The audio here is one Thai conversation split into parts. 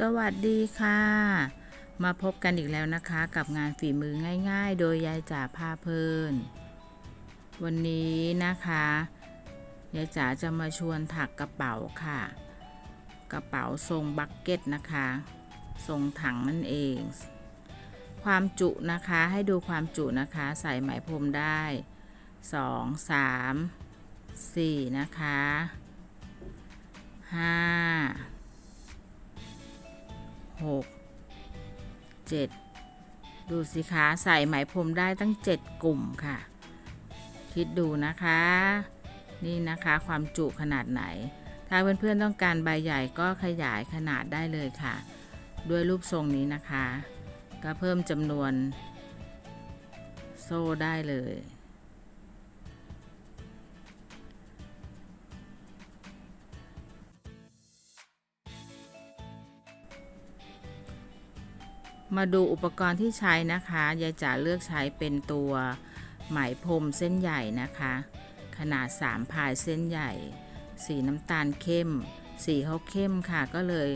สวัสดีค่ะ มาพบกันอีกแล้วนะคะ กับงานฝีมือง่าย ๆ โดยยายจ๋าพาเพลิน วันนี้นะคะยายจ๋าจะมาชวนถักกระเป๋าค่ะ กระเป๋าทรงบักเก็ตนะคะทรงถังนั่นเอง ความจุนะคะให้ดูความจุนะคะ ใส่ไหมพรมได้ 2 3 4 นะคะ 5 หกเจ็ดดูสิคะใส่ไหมพรมได้ตั้งเจ็ดกลุ่มค่ะ คิดดูนะคะ นี่นะคะความจุขนาดไหน ถ้าเพื่อนๆต้องการใบใหญ่ก็ขยายขนาดได้เลยค่ะ ด้วยรูปทรงนี้นะคะ ก็เพิ่มจำนวนโซ่ได้เลย มาดูอุปกรณ์ที่ใช้นะคะยายจ๋าเลือกใช้เป็นตัวไหมพรมเส้นใหญ่นะคะ ขนาด 3 พายเส้นใหญ่ สีน้ำตาลเข้ม สีเขาเข้มค่ะ ก็เลย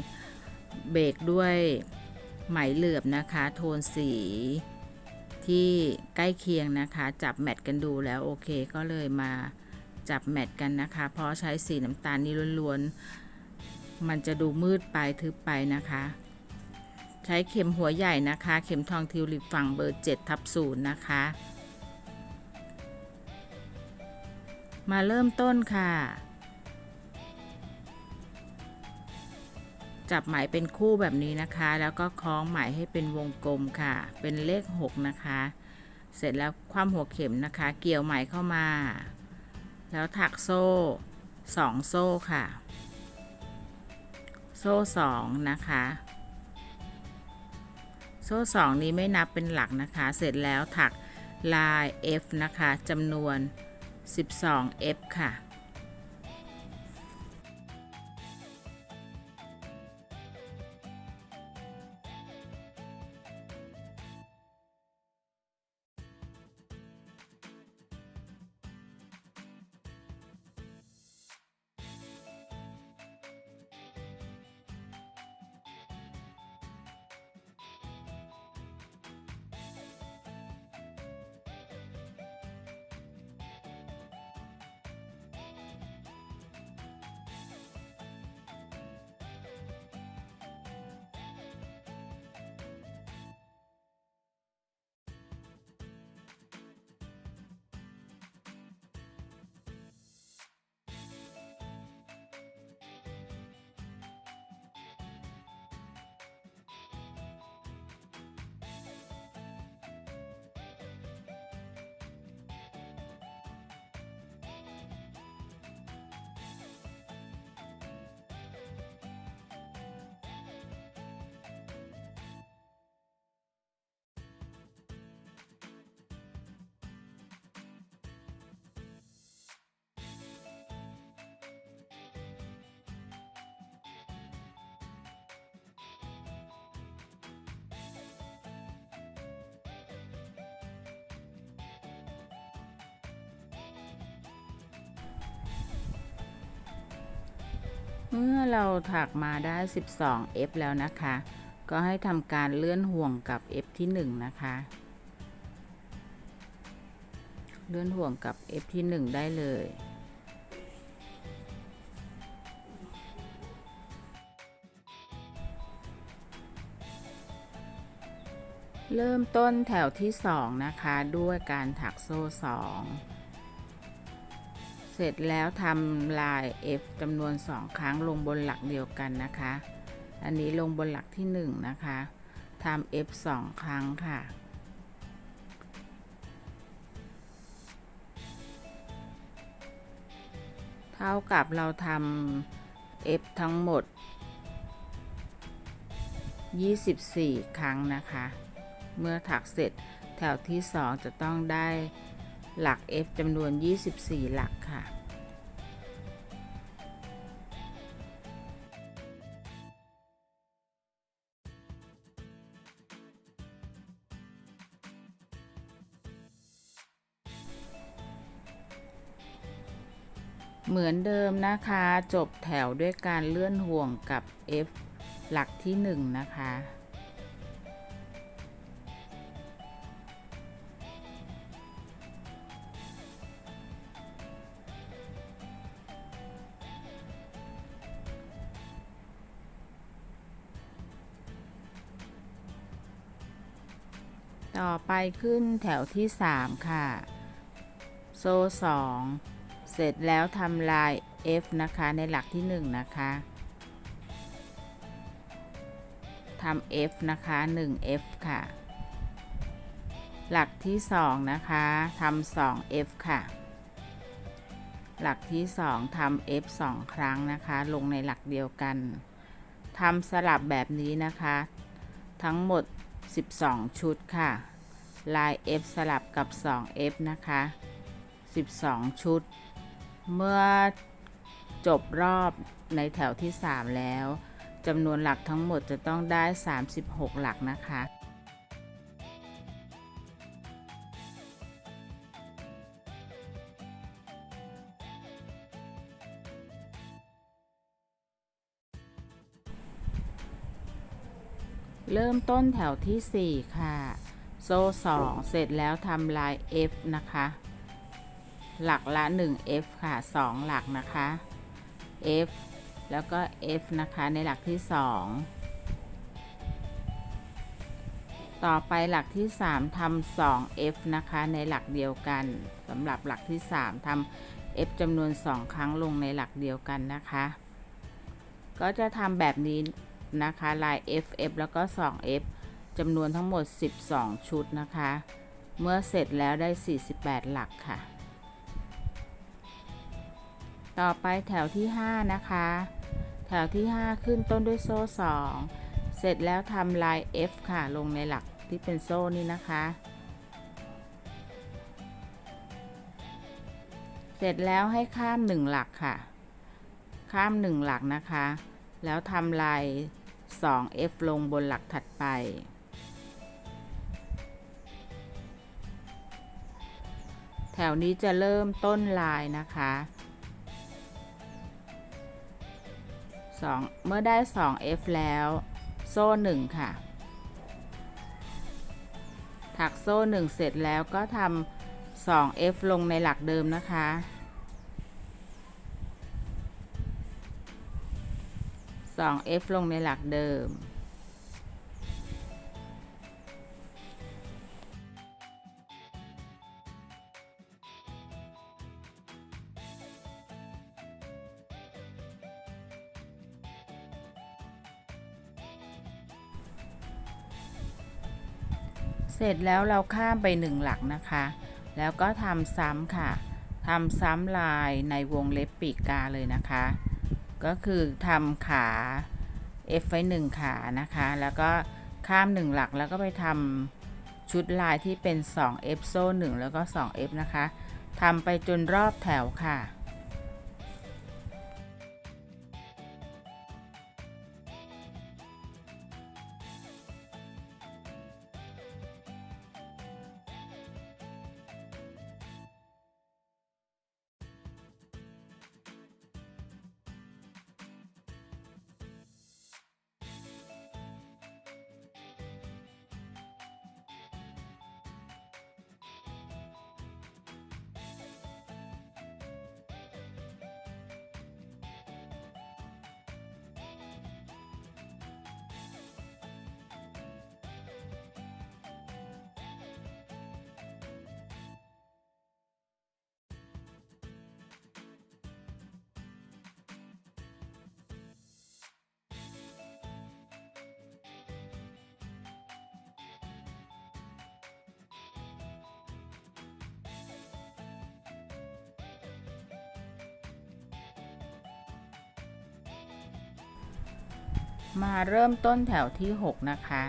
เบรกด้วยไหมเหลือบนะคะ โทนสีที่ใกล้เคียงนะคะ จับแมทกันดูแล้วโอเคก็เลยมาจับแมทกันนะคะ เพราะใช้สีน้ำตาลนี้ล้วนๆ มันจะดูมืดไปทึบไปนะคะ ใช้เข็มหัวใหญ่นะคะ เข็มทองทิวลิปฝั่งเบอร์7ทับศูนย์นะคะ มาเริ่มต้นค่ะ จับไหมเป็นคู่แบบนี้นะคะ แล้วก็คล้องไหมให้เป็นวงกลมค่ะ เป็นเลข 6 นะคะ เสร็จแล้วคว่ำหัวเข็มนะคะ เกี่ยวไหมเข้ามา แล้วถักโซ่ 2 โซ่ค่ะ โซ่ 2 นะคะ โซ่ 2 นี้ไม่นับเป็นหลักนะคะ เสร็จแล้วถักลาย F นะคะจำนวน 12 F ค่ะ เมื่อเราถักมาได้ 12 F แล้วนะคะ ก็ให้ทำการเลื่อนห่วงกับ F ที่1นะคะ เลื่อนห่วงกับ F ที่1ได้เลยเริ่มต้นแถวที่ 2 นะคะ ด้วยการถักโซ่ 2 เสร็จแล้วทำลาย F จำนวน 2 ครั้งลงบนหลักเดียวกันนะคะ อันนี้ลงบนหลักที่ 1 นะคะทำ F 2 ครั้งค่ะ เท่ากับเราทำ F ทั้งหมด 24 ครั้งนะคะ เมื่อถักเสร็จแถวที่ 2 จะต้องได้ หลัก F จำนวน 24 หลักค่ะ เหมือนเดิมนะคะ จบแถวด้วยการเลื่อนห่วงกับ F หลักที่หนึ่งนะคะ ไปขึ้นแถวที่ 3 ค่ะ โซ่2เสร็จแล้วทำลาย F นะคะ ในหลักที่ 1 นะคะทำ F นะคะ 1F ค่ะ หลักที่ 2 นะคะทำ 2F ค่ะ หลักที่ 2ทำ F 2 ครั้งนะคะ ลงในหลักเดียวกันทำสลับแบบนี้นะคะ ทั้งหมด 12 ชุดค่ะ ลาย F สลับกับ 2F นะคะ 12 ชุด เมื่อจบรอบในแถวที่ 3 แล้วจำนวนหลักทั้งหมดจะต้องได้ 36 หลักนะคะ เริ่มต้นแถวที่ 4 ค่ะ โซ่2เสร็จแล้วทำลาย F นะคะ หลักละ 1F ค่ะ 2 หลักนะคะ F แล้วก็ F นะคะในหลักที่ 2 ต่อไปหลักที่ 3ทำ 2F นะคะในหลักเดียวกันสำหรับหลักที่ 3ทำ F จำนวน 2 ครั้งลงในหลักเดียวกันนะคะ ก็จะทำแบบนี้นะคะลาย FF แล้วก็ 2F จำนวนทั้งหมด 12 ชุดนะคะ เมื่อเสร็จแล้วได้ 48 หลักค่ะ ต่อไปแถวที่ 5 นะคะ แถวที่ 5 ขึ้นต้นด้วยโซ่ 2 เสร็จแล้วทำลาย F ค่ะ ลงในหลักที่เป็นโซ่นี้นะคะ เสร็จแล้วให้ข้าม 1 หลักค่ะ ข้าม 1 หลักนะคะ แล้วทำลาย 2F ลงบนหลักถัดไป ถวนี้จะเริ่มต้นลายนะคะ2เมื่อได้ 2F แล้ว โซ่ 1 ค่ะ ถักโซ่ 1 เสร็จแล้วก็ทำ 2F ลงในหลักเดิมนะคะ 2F ลงในหลักเดิม เสร็จแล้วเราข้ามไปหนึ่งหลักนะคะ แล้วก็ทำซ้ำค่ะทำซ้ำลายในวงเล็บปีกกาเลยนะคะ ก็คือทำขา F ไว้หนึ่งขานะคะ แล้วก็ข้ามหนึ่งหลักแล้วก็ไปทำชุดลายที่เป็น 2F โซ่1แล้วก็ 2F นะคะทำไปจนรอบแถวค่ะ มาเริ่มต้นแถวที่ 6 นะคะ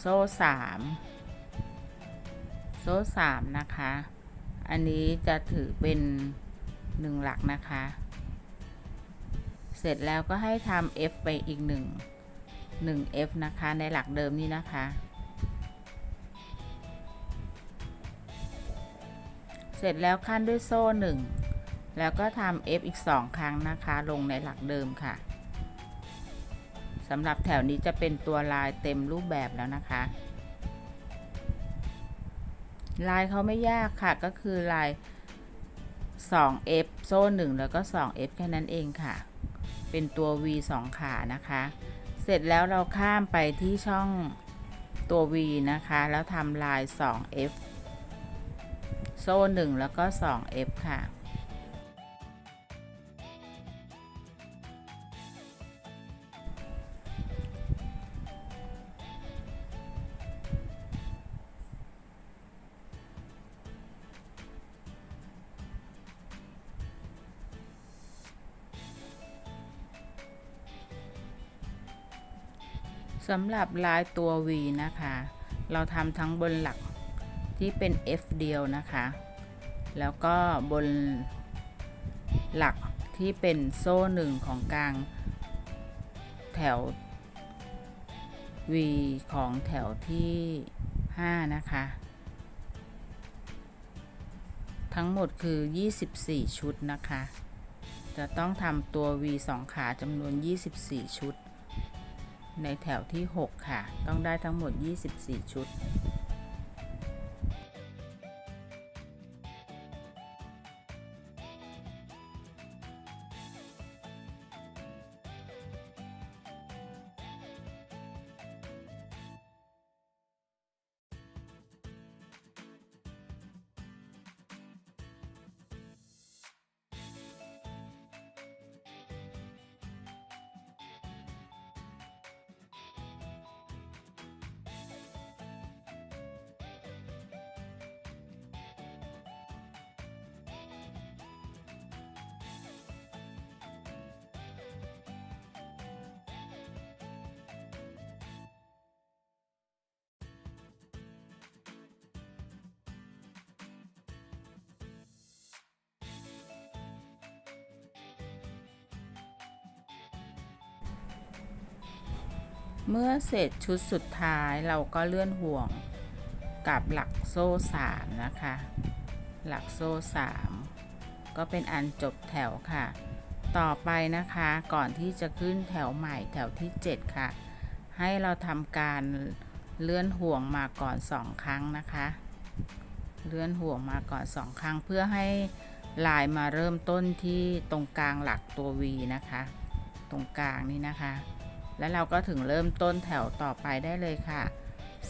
โซ่ 3 โซ่ 3 นะคะ อันนี้จะถือเป็น 1 หลักนะคะ เสร็จแล้วก็ให้ทำ F ไปอีก 1 1 F นะคะ ในหลักเดิมนี้นะคะ เสร็จแล้วขั้นด้วยโซ่ 1 แล้วก็ทำ F อีก 2 ครั้งนะคะ ลงในหลักเดิมค่ะ สำหรับแถวนี้จะเป็นตัวลายเต็มรูปแบบแล้วนะคะ ลายเขาไม่ยากค่ะก็คือลาย 2F โซ่ 1 แล้วก็ 2F แค่นั้นเองค่ะ เป็นตัว V 2 ขานะคะ เสร็จแล้วเราข้ามไปที่ช่องตัว V นะคะ แล้วทำลาย 2F โซ่ 1 แล้วก็ 2F ค่ะ สำหรับลายตัว V นะคะ เราทำทั้งบนหลักที่เป็น F เดียวนะคะ แล้วก็บนหลักที่เป็นโซ่หนึ่งของกลางแถว V ของแถวที่ 5 นะคะ ทั้งหมดคือ 24 ชุดนะคะ จะต้องทำตัว V 2 ขาจำนวน 24 ชุด ในแถวที่ 6 ค่ะ ต้องได้ทั้งหมด 24 ชุด เมื่อเสร็จชุดสุดท้ายเราก็เลื่อนห่วงกับหลักโซ่3นะคะ หลักโซ่ 3 ก็เป็นอันจบแถวค่ะ ต่อไปนะคะก่อนที่จะขึ้นแถวใหม่แถวที่ 7 ค่ะ ให้เราทำการเลื่อนห่วงมาก่อน 2 ครั้งนะคะ เลื่อนห่วงมาก่อน 2 ครั้งเพื่อให้ลายมาเริ่มต้นที่ตรงกลางหลักตัว V นะคะ ตรงกลางนี่นะคะ แล้วเราก็ถึงเริ่มต้นแถวต่อไปได้เลยค่ะ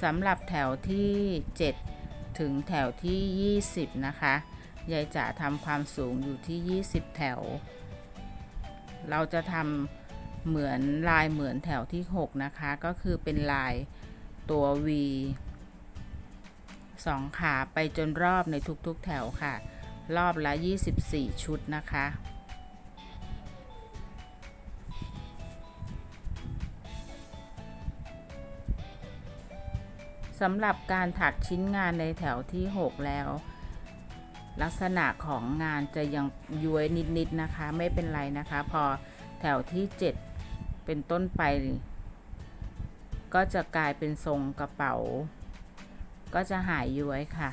สำหรับแถวที่ 7 ถึงแถวที่ 20 นะคะยายจะทำความสูงอยู่ที่ 20 แถว เราจะทำเหมือนลายเหมือนแถวที่ 6 นะคะ ก็คือเป็นลายตัว V 2 ขาไปจนรอบในทุกๆแถวค่ะ รอบละ 24 ชุดนะคะ สำหรับการถักชิ้นงานในแถวที่ 6 แล้ว ลักษณะของงานจะยังย้วยนิดๆนะคะ ไม่เป็นไรนะคะ พอแถวที่ 7 เป็นต้นไป ก็จะกลายเป็นทรงกระเป๋า ก็จะหายย้วยค่ะ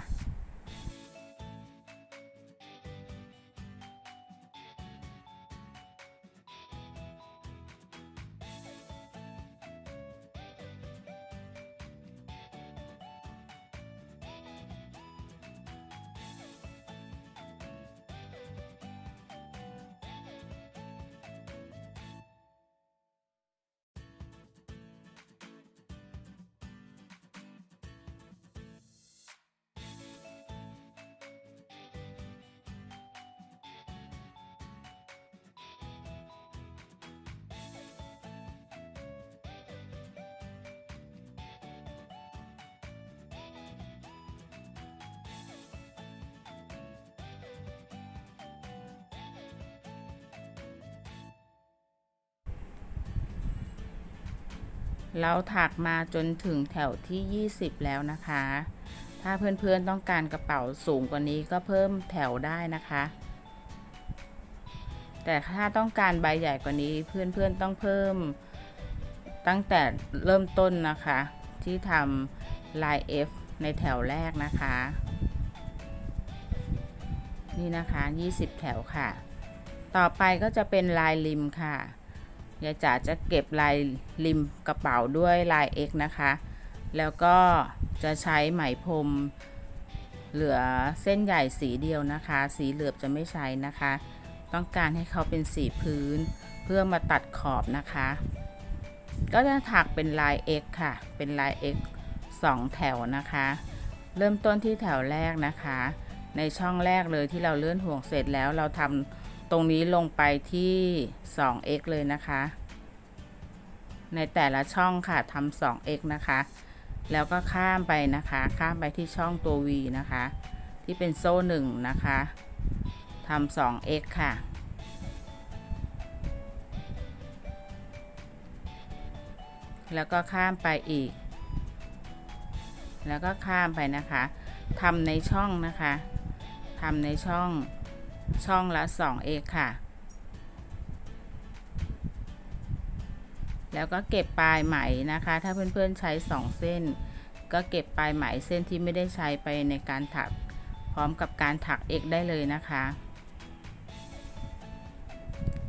เราถักมาจนถึงแถวที่ 20 แล้วนะคะ ถ้าเพื่อนๆต้องการกระเป๋าสูงกว่านี้ก็เพิ่มแถวได้นะคะ แต่ถ้าต้องการใบใหญ่กว่านี้เพื่อนๆต้องเพิ่มตั้งแต่เริ่มต้นนะคะ ที่ทำลาย F ในแถวแรกนะคะ นี่นะคะ 20 แถวค่ะ ต่อไปก็จะเป็นลายริมค่ะ ยายจ๋าจะเก็บลายริมกระเป๋าด้วยลาย X นะคะ แล้วก็จะใช้ไหมพรมเหลือเส้นใหญ่สีเดียวนะคะ สีเหลือบจะไม่ใช้นะคะ ต้องการให้เขาเป็นสีพื้น เพื่อมาตัดขอบนะคะ ก็จะถักเป็นลาย X ค่ะ เป็นลาย X 2 แถวนะคะ เริ่มต้นที่แถวแรกนะคะ ในช่องแรกเลยที่เราเลื่อนห่วงเสร็จแล้วเราทำ ตรงนี้ลงไปที่ 2x เลยนะคะ ในแต่ละช่องค่ะทำ 2x นะคะ แล้วก็ข้ามไปนะคะ ข้ามไปที่ช่องตัว v นะคะ ที่เป็นโซ่หนึ่งนะคะทำ 2x ค่ะแล้วก็ข้ามไปอีก แล้วก็ข้ามไปนะคะ ทำในช่องนะคะ ทำในช่อง ช่องละ 2x ค่ะ แล้วก็เก็บปลายไหมนะคะ ถ้าเพื่อนๆใช้ 2 เส้น ก็เก็บปลายไหมเส้นที่ไม่ได้ใช้ไปในการถัก พร้อมกับการถัก x ได้เลยนะคะ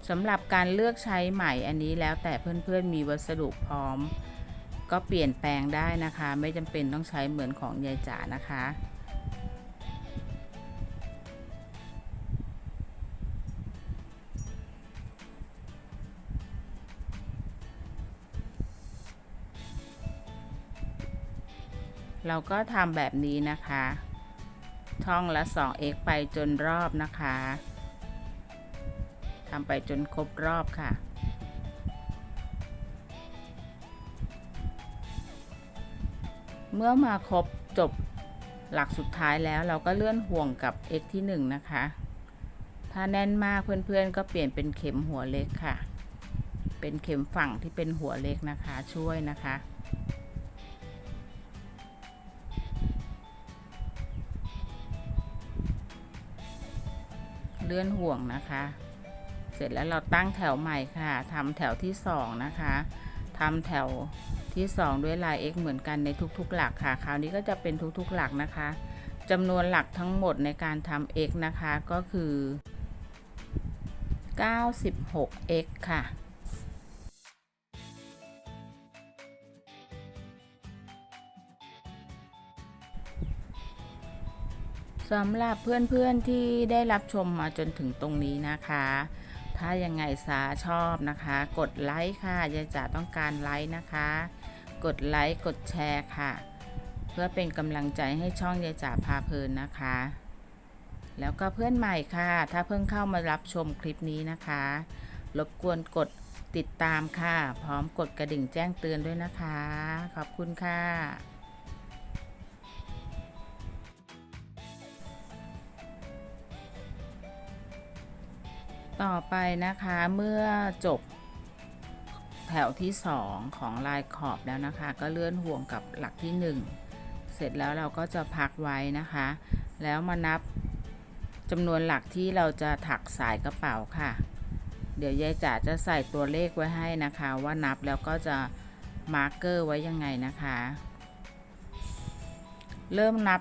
สำหรับการเลือกใช้ไหมอันนี้แล้วแต่เพื่อนๆมีวัสดุพร้อม ก็เปลี่ยนแปลงได้นะคะ ไม่จำเป็นต้องใช้เหมือนของยายจ๋านะคะ เราก็ทำแบบนี้นะคะ ช่องละ 2x ไปจนรอบนะคะทำไปจนครบรอบค่ะ เมื่อมาครบจบหลักสุดท้ายแล้วเราก็เลื่อนห่วงกับ x ที่ 1 นะคะ ถ้าแน่นมากเพื่อนๆ ก็เปลี่ยนเป็นเข็มหัวเล็กค่ะ เป็นเข็มฝั่งที่เป็นหัวเล็กนะคะช่วยนะคะ เลื่อนห่วงนะคะ เสร็จแล้วเราตั้งแถวใหม่ค่ะทำแถวที่สองนะคะทำแถวที่2ด้วยลาย x เหมือนกันในทุกๆ หลักค่ะ คราวนี้ก็จะเป็นทุกๆ หลักนะคะจำนวนหลักทั้งหมดในการทำ x นะคะก็คือ 96x ค่ะ สำหรับเพื่อนๆที่ได้รับชมมาจนถึงตรงนี้นะคะ ถ้ายังไงสาชอบนะคะ กดไลค์ค่ะยายจ๋าต้องการไลค์นะคะ กดไลค์กดแชร์ค่ะ เพื่อเป็นกำลังใจให้ช่องยายจ๋าพาเพลินนะคะ แล้วก็เพื่อนใหม่ค่ะ ถ้าเพิ่งเข้ามารับชมคลิปนี้นะคะ รบกวนกดติดตามค่ะ พร้อมกดกระดิ่งแจ้งเตือนด้วยนะคะ ขอบคุณค่ะ ต่อไปนะคะเมื่อจบแถวที่ 2 ของลายขอบแล้วนะคะ ก็เลื่อนห่วงกับหลักที่ 1 เสร็จแล้วเราก็จะพักไว้นะคะ แล้วมานับจำนวนหลักที่เราจะถักสายกระเป๋าค่ะ เดี๋ยวยายจ๋าจะใส่ตัวเลขไว้ให้นะคะ ว่านับแล้วก็จะมาร์กเกอร์ไว้ยังไงนะคะ เริ่มนับ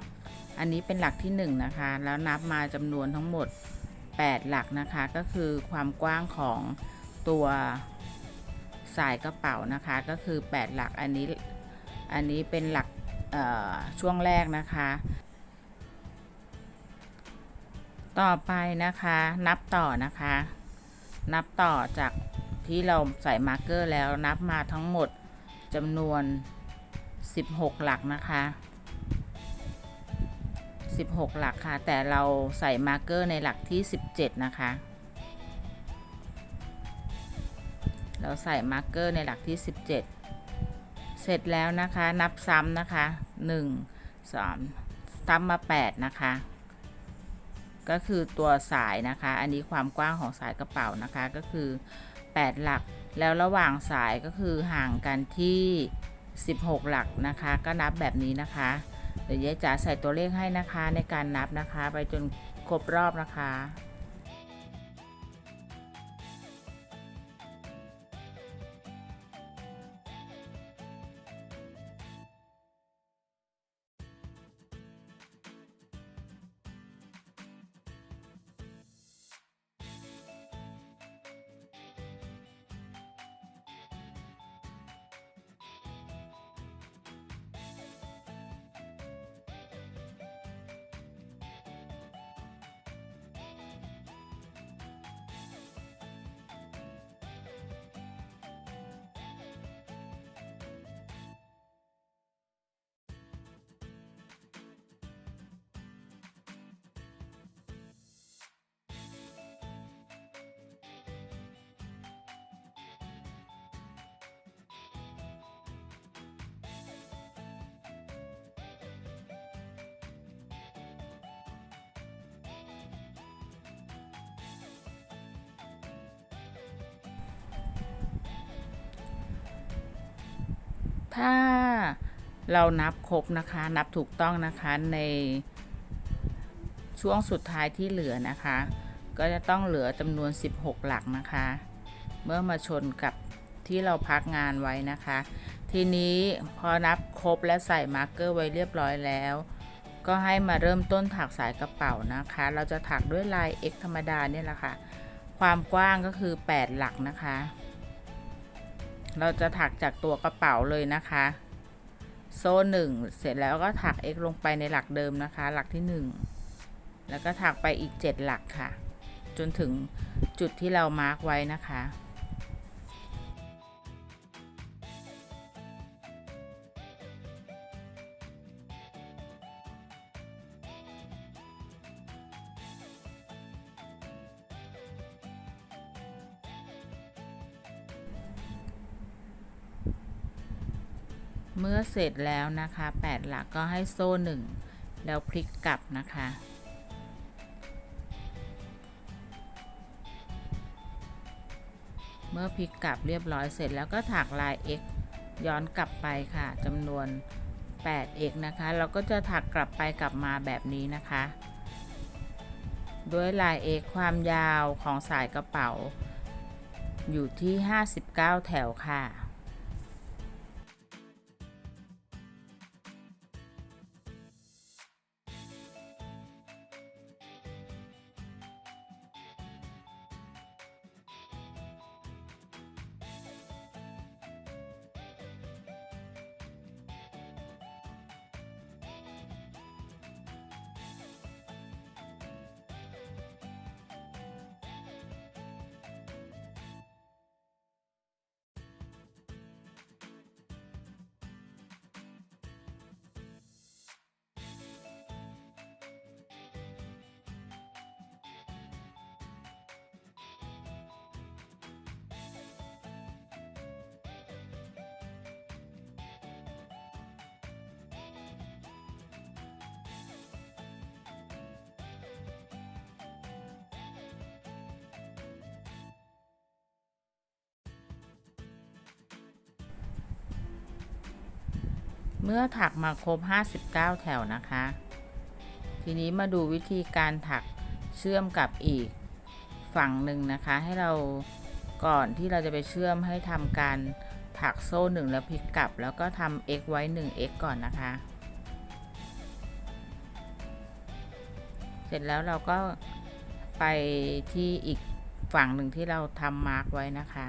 อันนี้เป็นหลักที่ 1 นะคะ แล้วนับมาจำนวนทั้งหมด 8 หลักนะคะก็คือความกว้างของตัวสายกระเป๋านะคะก็คือ 8 หลักอันนี้อันนี้เป็นหลักช่วงแรกนะคะ ต่อไปนะคะนับต่อนะคะ นับต่อจากที่เราใส่มาร์กเกอร์แล้วนับมาทั้งหมดจำนวน 16 หลักนะคะ 16 หลักค่ะ แต่เราใส่มาร์กเกอร์ในหลักที่ 17 นะคะ เราใส่มาร์กเกอร์ในหลักที่ 17 เสร็จแล้วนะคะ นับซ้ำนะคะ 1 2ซ้ำมา 8 นะคะ ก็คือตัวสายนะคะ อันนี้ความกว้างของสายกระเป๋านะคะก็คือ 8 หลัก แล้วระหว่างสายก็คือห่างกันที่ 16 หลักนะคะ ก็นับแบบนี้นะคะ เดี๋ยวยายจ๋าใส่ตัวเลขให้นะคะในการนับนะคะ ไปจนครบรอบนะคะ ถ้าเรานับครบนะคะ นับถูกต้องนะคะในช่วงสุดท้ายที่เหลือนะคะ ก็จะต้องเหลือจำนวน 16 หลักนะคะ เมื่อมาชนกับที่เราพักงานไว้นะคะ ทีนี้พอนับครบและใส่มาร์กเกอร์ไว้เรียบร้อยแล้ว ก็ให้มาเริ่มต้นถักสายกระเป๋านะคะ เราจะถักด้วยลาย X ธรรมดาเนี่ยแหละค่ะ ความกว้างก็คือ 8 หลักนะคะ เราจะถักจากตัวกระเป๋าเลยนะคะ โซ่หนึ่งเสร็จแล้วก็ถัก x ลงไปในหลักเดิมนะคะ หลักที่หนึ่งแล้วก็ถักไปอีก 7 หลักค่ะ จนถึงจุดที่เรามาร์กไว้นะคะ มื่อเสร็จแล้วนะคะ 8 หลักก็ให้โซ่ 1 แล้วพลิกกลับนะคะ เมื่อพลิกกลับเรียบร้อยเสร็จแล้วก็ถักลาย x ย้อนกลับไปค่ะจำนวน 8x นะคะ เราก็จะถักกลับไปกลับมาแบบนี้นะคะ ด้วยลาย x ความยาวของสายกระเป๋า อยู่ที่ 59 แถวค่ะ เมื่อถักมาครบ 59 แถวนะคะ ทีนี้มาดูวิธีการถักเชื่อมกับอีกฝั่งหนึ่งนะคะ ให้เราก่อนที่เราจะไปเชื่อมให้ทำการถักโซ่หนึ่งแล้วพลิกกลับ แล้วก็ทำ x ไว้ 1x ก่อนนะคะ เสร็จแล้วเราก็ไปที่อีกฝั่งหนึ่งที่เราทำมาร์กไว้นะคะ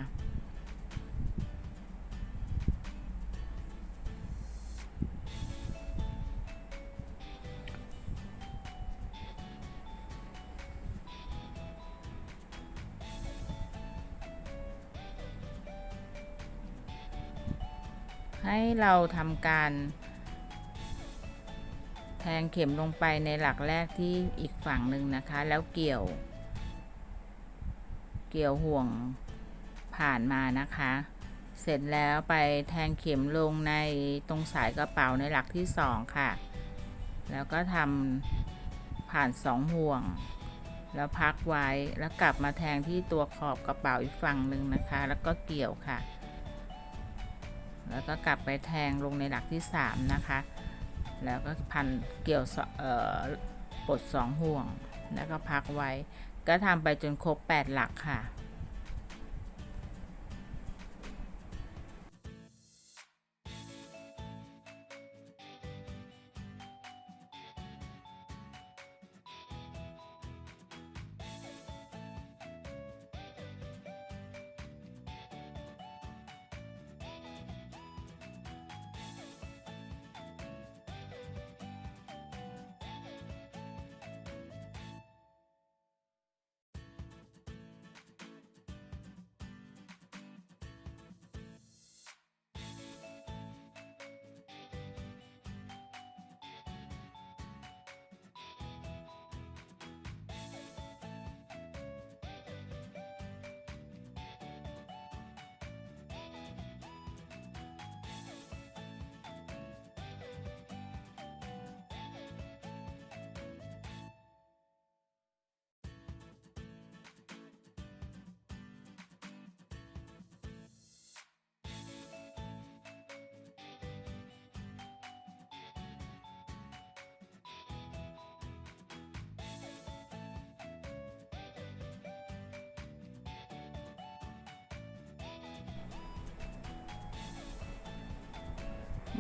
ให้เราทำการแทงเข็มลงไปในหลักแรกที่อีกฝั่งหนึ่งนะคะ แล้วเกี่ยว เกี่ยวห่วงผ่านมานะคะ เสร็จแล้วไปแทงเข็มลงในตรงสายกระเป๋าในหลักที่สองค่ะ แล้วก็ทำผ่านสองห่วง แล้วพักไว้แล้วกลับมาแทงที่ตัวขอบกระเป๋าอีกฝั่งหนึ่งนะคะ แล้วก็เกี่ยวค่ะ แล้วก็กลับไปแทงลงในหลักที่ 3 นะคะ แล้วก็พันเกี่ยวสเอ่อปลด2ห่วง แล้วก็พักไว้ ก็ทำไปจนครบ 8 หลักค่ะ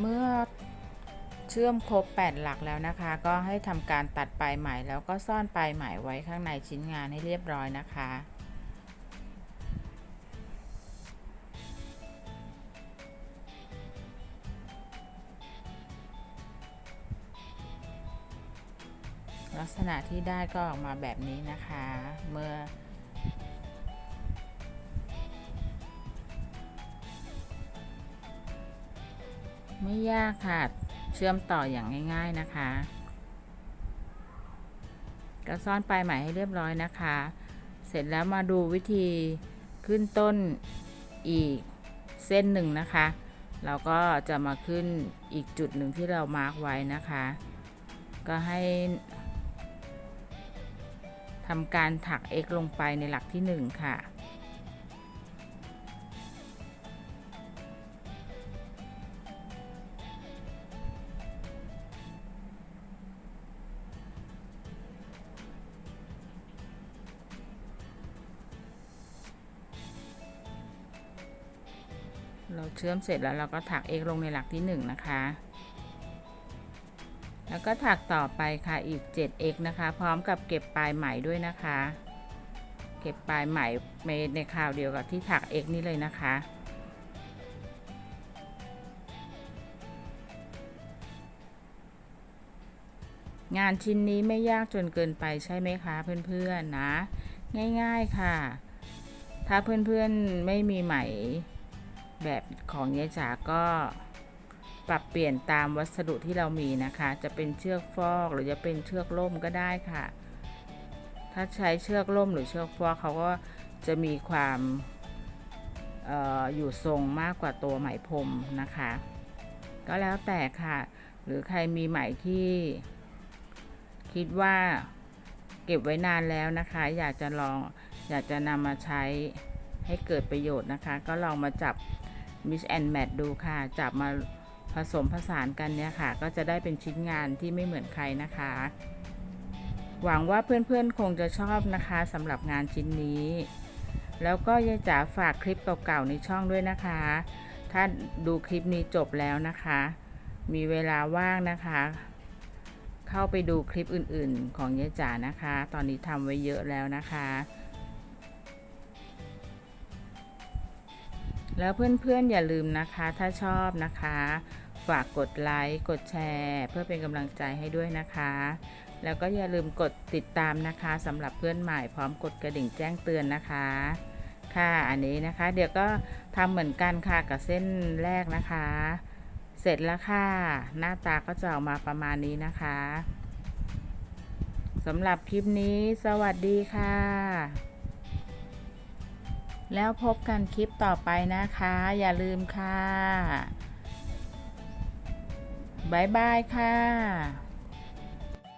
เมื่อเชื่อมครบ 8 หลักแล้วนะคะ ก็ให้ทำการตัดปลายไหมแล้วก็ซ่อนปลายไหมไว้ข้างในชิ้นงานให้เรียบร้อยนะคะ ลักษณะที่ได้ก็ออกมาแบบนี้นะคะ เมื่อ ไม่ยากค่ะ เชื่อมต่ออย่างง่าย ๆนะคะ ก็ซ่อนปลายไหมให้เรียบร้อยนะคะ เสร็จแล้วมาดูวิธีขึ้นต้นอีกเส้นหนึ่งนะคะ เราก็จะมาขึ้นอีกจุดหนึ่งที่เรามาร์กไว้นะคะ ก็ให้ทำการถัก x ลงไปในหลักที่ 1 ค่ะ เชื่อมเสร็จแล้วเราก็ถัก x ลงในหลักที่ 1 นะคะ แล้วก็ถักต่อไปค่ะอีก 7x นะคะ พร้อมกับเก็บปลายไหมด้วยนะคะ เก็บปลายไหมในคราวเดียวกับที่ถัก x นี่เลยนะคะงานชิ้นนี้ไม่ยากจนเกินไปใช่ไหมคะเพื่อนๆนะง่ายๆค่ะ ถ้าเพื่อนๆไม่มีไหม แบบของยายจ๋าก็ปรับเปลี่ยนตามวัสดุที่เรามีนะคะ จะเป็นเชือกฟอกหรือจะเป็นเชือกล่มก็ได้ค่ะ ถ้าใช้เชือกล่มหรือเชือกฟอกเขาก็จะมีความอออยู่ทรงมากกว่าตัวไหมพรมนะคะ ก็แล้วแต่ค่ะ หรือใครมีไหมที่ คิดว่าเก็บไว้นานแล้วนะคะ อยากจะลองอยากจะนำมาใช้ให้เกิดประโยชน์นะคะ ก็ลองมาจับ Mix and Match ดูค่ะ จับมาผสมผสานกันเนี่ยค่ะ ก็จะได้เป็นชิ้นงานที่ไม่เหมือนใครนะคะ หวังว่าเพื่อนๆคงจะชอบนะคะสำหรับงานชิ้นนี้ แล้วก็ยายจ๋าฝากคลิปเก่าๆในช่องด้วยนะคะ ถ้าดูคลิปนี้จบแล้วนะคะ มีเวลาว่างนะคะ เข้าไปดูคลิปอื่นๆ ของยายจ๋านะคะ ตอนนี้ทำไว้เยอะแล้วนะคะ แล้วเพื่อนๆอย่าลืมนะคะ ถ้าชอบนะคะ ฝากกดไลค์กดแชร์ เพื่อเป็นกำลังใจให้ด้วยนะคะ แล้วก็อย่าลืมกดติดตามนะคะสำหรับเพื่อนใหม่พร้อมกดกระดิ่งแจ้งเตือนนะคะ ค่ะอันนี้นะคะ เดี๋ยวก็ทำเหมือนกันค่ะกับเส้นแรกนะคะ เสร็จแล้วค่ะ หน้าตาก็จะออกมาประมาณนี้นะคะสำหรับคลิปนี้ สวัสดีค่ะ แล้วพบกันคลิปต่อไปนะคะ อย่าลืมค่ะ บ๊ายบายค่ะ